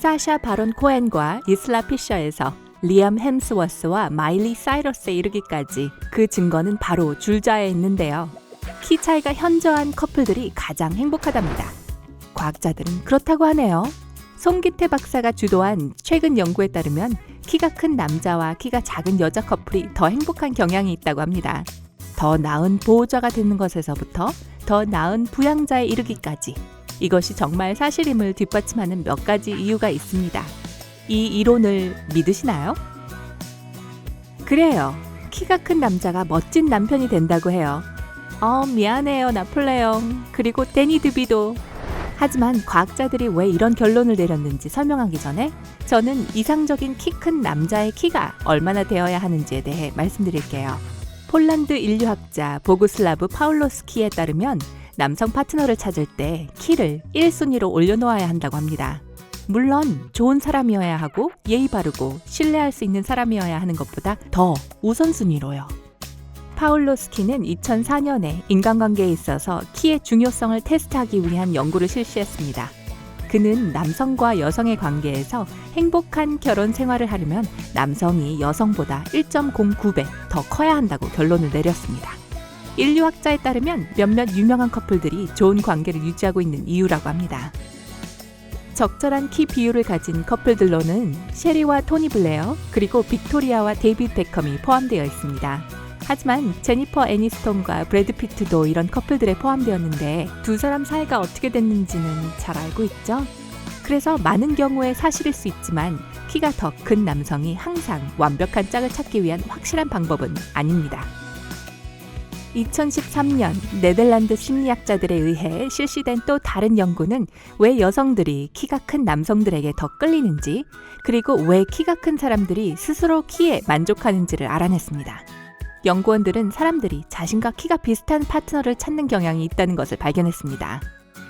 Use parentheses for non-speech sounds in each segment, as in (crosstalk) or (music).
사샤 바론 코엔과 이슬라 피셔에서 리암 햄스워스와 마일리 사이러스에 이르기까지 그 증거는 바로 줄자에 있는데요. 키 차이가 현저한 커플들이 가장 행복하답니다. 과학자들은 그렇다고 하네요. 송기태 박사가 주도한 최근 연구에 따르면 키가 큰 남자와 키가 작은 여자 커플이 더 행복한 경향이 있다고 합니다. 더 나은 보호자가 되는 것에서부터 더 나은 부양자에 이르기까지 이것이 정말 사실임을 뒷받침하는 몇 가지 이유가 있습니다. 이 이론을 믿으시나요? 그래요. 키가 큰 남자가 멋진 남편이 된다고 해요. 어, 미안해요, 나폴레옹. 그리고 데니 드비도. 하지만 과학자들이 왜 이런 결론을 내렸는지 설명하기 전에 저는 이상적인 키 큰 남자의 키가 얼마나 되어야 하는지에 대해 말씀드릴게요. 폴란드 인류학자 보구슬라브 파울로스키에 따르면 남성 파트너를 찾을 때 키를 1순위로 올려놓아야 한다고 합니다. 물론 좋은 사람이어야 하고 예의 바르고 신뢰할 수 있는 사람이어야 하는 것보다 더 우선순위로요. 파울로스키는 2004년에 인간관계에 있어서 키의 중요성을 테스트하기 위한 연구를 실시했습니다. 그는 남성과 여성의 관계에서 행복한 결혼 생활을 하려면 남성이 여성보다 1.09배 더 커야 한다고 결론을 내렸습니다. 인류학자에 따르면 몇몇 유명한 커플들이 좋은 관계를 유지하고 있는 이유라고 합니다. 적절한 키 비율을 가진 커플들로는 셰리와 토니 블레어, 그리고 빅토리아와 데이비드 베컴이 포함되어 있습니다. 하지만 제니퍼 애니스톤과 브래드 피트도 이런 커플들에 포함되었는데 두 사람 사이가 어떻게 됐는지는 잘 알고 있죠? 그래서 많은 경우에 사실일 수 있지만 키가 더 큰 남성이 항상 완벽한 짝을 찾기 위한 확실한 방법은 아닙니다. 2013년 네덜란드 심리학자들에 의해 실시된 또 다른 연구는 왜 여성들이 키가 큰 남성들에게 더 끌리는지, 그리고 왜 키가 큰 사람들이 스스로 키에 만족하는지를 알아냈습니다. 연구원들은 사람들이 자신과 키가 비슷한 파트너를 찾는 경향이 있다는 것을 발견했습니다.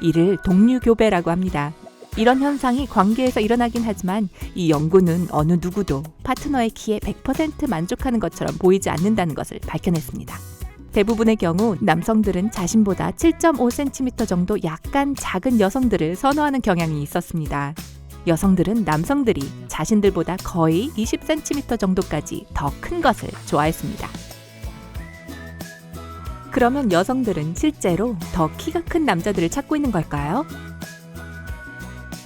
이를 동류교배라고 합니다. 이런 현상이 관계에서 일어나긴 하지만 이 연구는 어느 누구도 파트너의 키에 100% 만족하는 것처럼 보이지 않는다는 것을 밝혀냈습니다. 대부분의 경우 남성들은 자신보다 7.5cm 정도 약간 작은 여성들을 선호하는 경향이 있었습니다. 여성들은 남성들이 자신들보다 거의 20cm 정도까지 더 큰 것을 좋아했습니다. 그러면 여성들은 실제로 더 키가 큰 남자들을 찾고 있는 걸까요?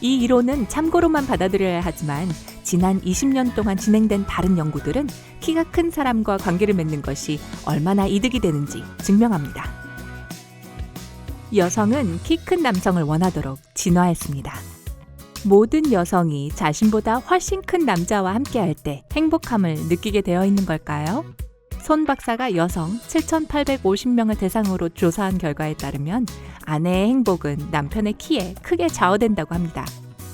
이 이론은 참고로만 받아들여야 하지만 지난 20년 동안 진행된 다른 연구들은 키가 큰 사람과 관계를 맺는 것이 얼마나 이득이 되는지 증명합니다. 여성은 키 큰 남성을 원하도록 진화했습니다. 모든 여성이 자신보다 훨씬 큰 남자와 함께할 때 행복함을 느끼게 되어 있는 걸까요? 손 박사가 여성 7,850명을 대상으로 조사한 결과에 따르면 아내의 행복은 남편의 키에 크게 좌우된다고 합니다.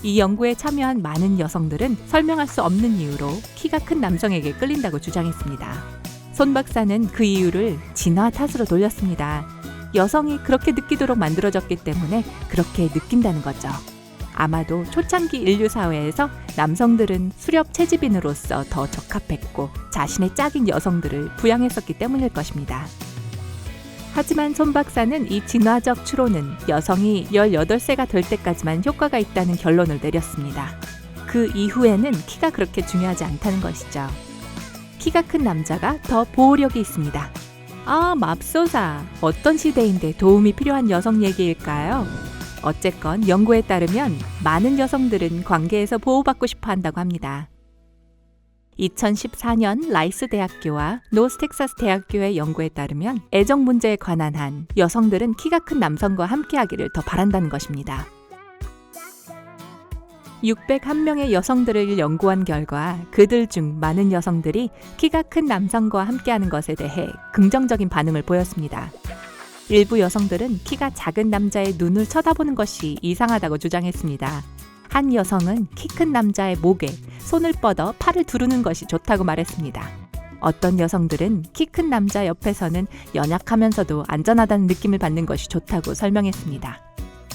이 연구에 참여한 많은 여성들은 설명할 수 없는 이유로 키가 큰 남성에게 끌린다고 주장했습니다. 손 박사는 그 이유를 진화 탓으로 돌렸습니다. 여성이 그렇게 느끼도록 만들어졌기 때문에 그렇게 느낀다는 거죠. 아마도 초창기 인류 사회에서 남성들은 수렵 채집인으로서 더 적합했고 자신의 짝인 여성들을 부양했었기 때문일 것입니다. 하지만 손 박사는 이 진화적 추론은 여성이 18세가 될 때까지만 효과가 있다는 결론을 내렸습니다. 그 이후에는 키가 그렇게 중요하지 않다는 것이죠. 키가 큰 남자가 더 보호력이 있습니다. 아, 맙소사. 어떤 시대인데 도움이 필요한 여성 얘기일까요? 어쨌건 연구에 따르면 많은 여성들은 관계에서 보호받고 싶어 한다고 합니다. 2014년 라이스 대학교와 노스텍사스 대학교의 연구에 따르면 애정 문제에 관한 한 여성들은 키가 큰 남성과 함께하기를 더 바란다는 것입니다. 601명의 여성들을 연구한 결과 그들 중 많은 여성들이 키가 큰 남성과 함께하는 것에 대해 긍정적인 반응을 보였습니다. 일부 여성들은 키가 작은 남자의 눈을 쳐다보는 것이 이상하다고 주장했습니다. 한 여성은 키 큰 남자의 목에 손을 뻗어 팔을 두르는 것이 좋다고 말했습니다. 어떤 여성들은 키 큰 남자 옆에서는 연약하면서도 안전하다는 느낌을 받는 것이 좋다고 설명했습니다.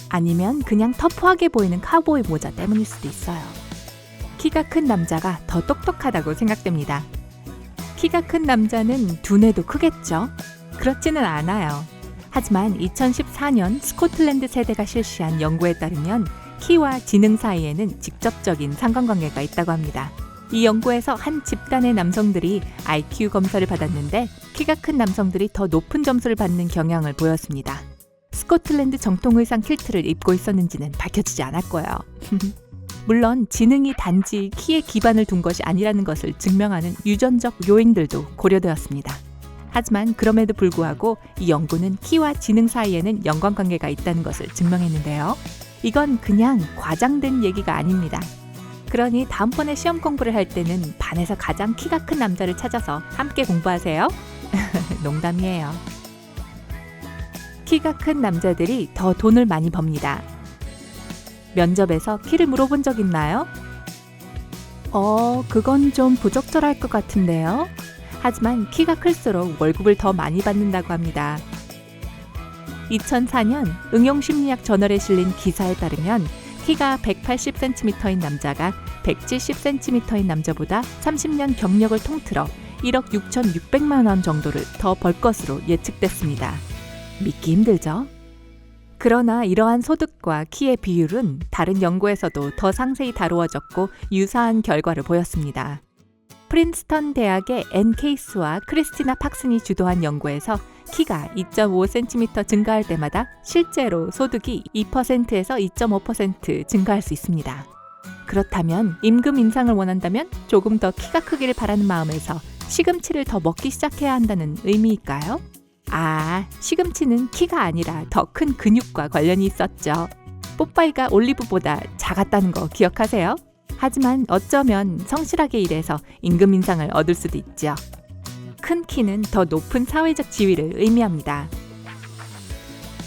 아니면 그냥 터프하게 보이는 카우보이 모자 때문일 수도 있어요. 키가 큰 남자가 더 똑똑하다고 생각됩니다. 키가 큰 남자는 두뇌도 크겠죠? 그렇지는 않아요. 하지만 2014년 스코틀랜드 세대가 실시한 연구에 따르면 키와 지능 사이에는 직접적인 상관관계가 있다고 합니다. 이 연구에서 한 집단의 남성들이 IQ 검사를 받았는데 키가 큰 남성들이 더 높은 점수를 받는 경향을 보였습니다. 스코틀랜드 정통 의상 킬트를 입고 있었는지는 밝혀지지 않았고요. (laughs) 물론 지능이 단지 키에 기반을 둔 것이 아니라는 것을 증명하는 유전적 요인들도 고려되었습니다. 하지만 그럼에도 불구하고 이 연구는 키와 지능 사이에는 연관관계가 있다는 것을 증명했는데요. 이건 그냥 과장된 얘기가 아닙니다. 그러니 다음번에 시험 공부를 할 때는 반에서 가장 키가 큰 남자를 찾아서 함께 공부하세요. (laughs) 농담이에요. 키가 큰 남자들이 더 돈을 많이 법니다. 면접에서 키를 물어본 적 있나요? 어, 그건 좀 부적절할 것 같은데요. 하지만 키가 클수록 월급을 더 많이 받는다고 합니다. 2004년 응용심리학 저널에 실린 기사에 따르면 키가 180cm인 남자가 170cm인 남자보다 30년 경력을 통틀어 1억 6,600만 원 정도를 더 벌 것으로 예측됐습니다. 믿기 힘들죠? 그러나 이러한 소득과 키의 비율은 다른 연구에서도 더 상세히 다루어졌고 유사한 결과를 보였습니다. 프린스턴 대학의 앤 케이스와 크리스티나 팍슨이 주도한 연구에서 키가 2.5cm 증가할 때마다 실제로 소득이 2%에서 2.5% 증가할 수 있습니다. 그렇다면 임금 인상을 원한다면 조금 더 키가 크기를 바라는 마음에서 시금치를 더 먹기 시작해야 한다는 의미일까요? 아, 시금치는 키가 아니라 더 큰 근육과 관련이 있었죠. 뽀빠이가 올리브보다 작았다는 거 기억하세요? 하지만 어쩌면 성실하게 일해서 임금 인상을 얻을 수도 있죠. 큰 키는 더 높은 사회적 지위를 의미합니다.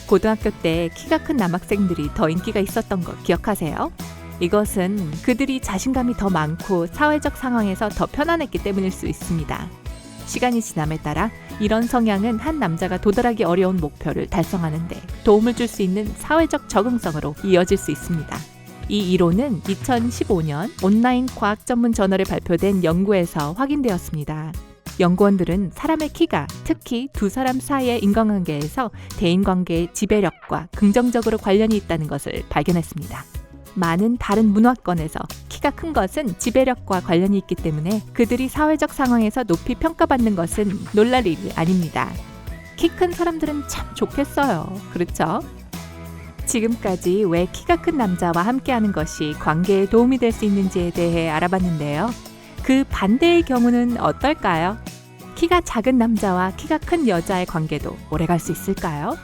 고등학교 때 키가 큰 남학생들이 더 인기가 있었던 거 기억하세요? 이것은 그들이 자신감이 더 많고 사회적 상황에서 더 편안했기 때문일 수 있습니다. 시간이 지남에 따라 이런 성향은 한 남자가 도달하기 어려운 목표를 달성하는데 도움을 줄 수 있는 사회적 적응성으로 이어질 수 있습니다. 이 이론은 2015년 온라인 과학 전문 저널에 발표된 연구에서 확인되었습니다. 연구원들은 사람의 키가 특히 두 사람 사이의 인간관계에서 대인관계의 지배력과 긍정적으로 관련이 있다는 것을 발견했습니다. 많은 다른 문화권에서 키가 큰 것은 지배력과 관련이 있기 때문에 그들이 사회적 상황에서 높이 평가받는 것은 놀랄 일이 아닙니다. 키 큰 사람들은 참 좋겠어요. 그렇죠? 지금까지 왜 키가 큰 남자와 함께하는 것이 관계에 도움이 될 수 있는지에 대해 알아봤는데요. 그 반대의 경우는 어떨까요? 키가 작은 남자와 키가 큰 여자의 관계도 오래 갈 수 있을까요?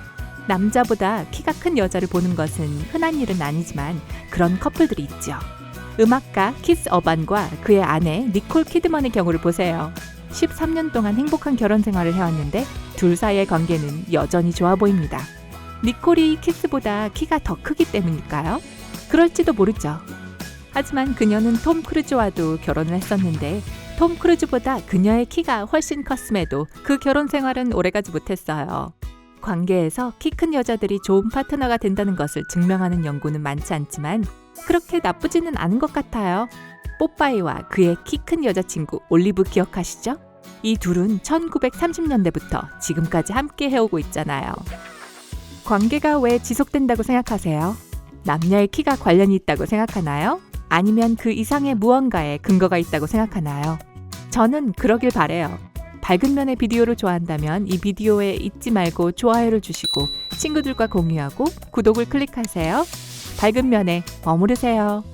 남자보다 키가 큰 여자를 보는 것은 흔한 일은 아니지만 그런 커플들이 있죠. 음악가 키스 어반과 그의 아내 니콜 키드먼의 경우를 보세요. 13년 동안 행복한 결혼 생활을 해왔는데 둘 사이의 관계는 여전히 좋아 보입니다. 니콜이 키스보다 키가 더 크기 때문일까요? 그럴지도 모르죠. 하지만 그녀는 톰 크루즈와도 결혼을 했었는데 톰 크루즈보다 그녀의 키가 훨씬 컸음에도 그 결혼 생활은 오래가지 못했어요. 관계에서 키 큰 여자들이 좋은 파트너가 된다는 것을 증명하는 연구는 많지 않지만 그렇게 나쁘지는 않은 것 같아요. 뽀빠이와 그의 키 큰 여자친구 올리브 기억하시죠? 이 둘은 1930년대부터 지금까지 함께 해오고 있잖아요. 관계가 왜 지속된다고 생각하세요? 남녀의 키가 관련이 있다고 생각하나요? 아니면 그 이상의 무언가에 근거가 있다고 생각하나요? 저는 그러길 바래요. 밝은 면의 비디오를 좋아한다면 이 비디오에 잊지 말고 좋아요를 주시고 친구들과 공유하고 구독을 클릭하세요. 밝은 면에 머무르세요.